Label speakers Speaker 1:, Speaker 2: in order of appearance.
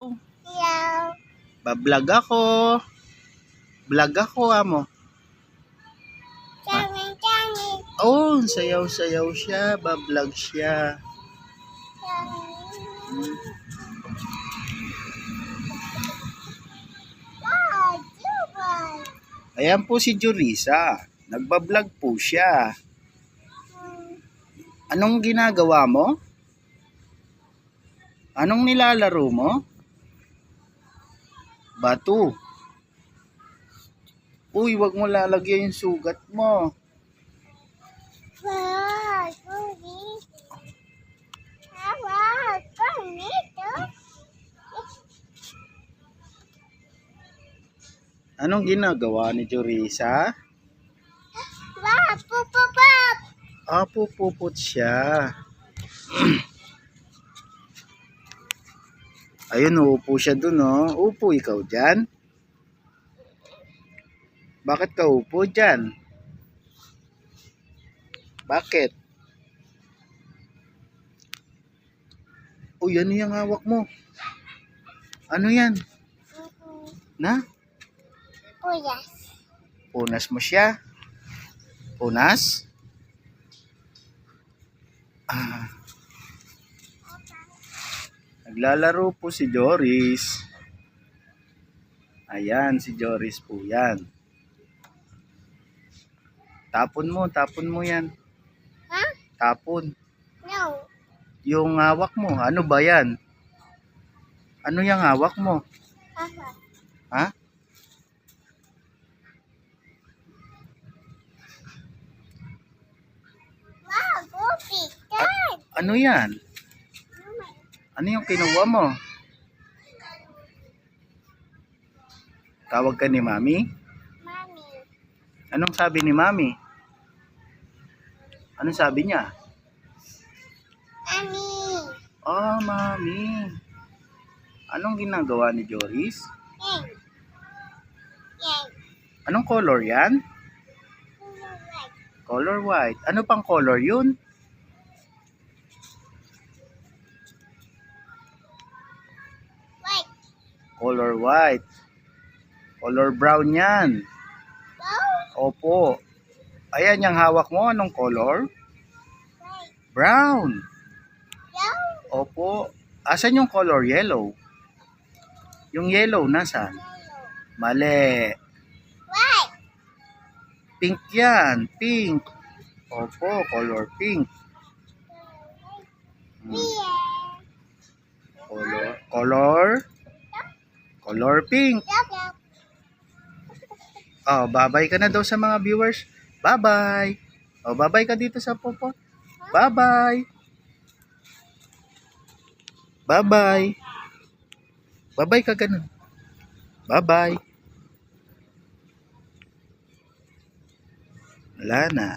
Speaker 1: Hello.
Speaker 2: Bablog ako. Vlog ako, amo.
Speaker 1: Jamin, jamin,
Speaker 2: Oh, sayaw-sayaw siya. Bablog siya.
Speaker 1: Jubal.
Speaker 2: Ayan po si Jurisa. Nagbablog po siya.
Speaker 1: Hmm,
Speaker 2: Anong ginagawa mo? Anong nilalaro mo? Bato. Uy, wag mo lalagyan yung sugat mo. Anong ginagawa ni
Speaker 1: pop, pop.
Speaker 2: Ah, pupupot siya. Ayun, uupo siya dun, oh. Upo ikaw dyan. Bakit ka upo dyan? Bakit? Uy, ano yung hawak mo? Ano yan? Na?
Speaker 1: Puyas.
Speaker 2: Punas mo siya? Punas? Ah. Naglalaro po si Joris. Ayan, si Joris po yan. Tapon mo, tapon mo yan.
Speaker 1: Ha?
Speaker 2: Tapon.
Speaker 1: No.
Speaker 2: Yung hawak mo, ano ba yan? Ano yung hawak mo?
Speaker 1: Aha.
Speaker 2: Ha?
Speaker 1: Wow, goofy. Dad.
Speaker 2: Ano yan? Ano yung kinuha mo? Tawag ka ni Mami?
Speaker 1: Mommy.
Speaker 2: Anong sabi ni Mami? Anong sabi niya?
Speaker 1: Mommy.
Speaker 2: Oh, Mami. Anong ginagawa ni Joris?
Speaker 1: Yan. Yan.
Speaker 2: Anong color yan?
Speaker 1: Right.
Speaker 2: Color white. Ano pang color yun? Color white. Color brown yan. Opo. Ayan yung hawak mo. Anong color? Brown. Opo. Asan yung color yellow? Yung yellow, nasaan? Mali. Pink yan. Pink. Opo, color pink. Hmm. Color, color, color pink. Oh, babay ka na daw sa mga viewers. Bye-bye. Oh, babay ka dito sa popo. Bye-bye. Bye-bye. Bye-bye ka ganun. Bye-bye. Wala na.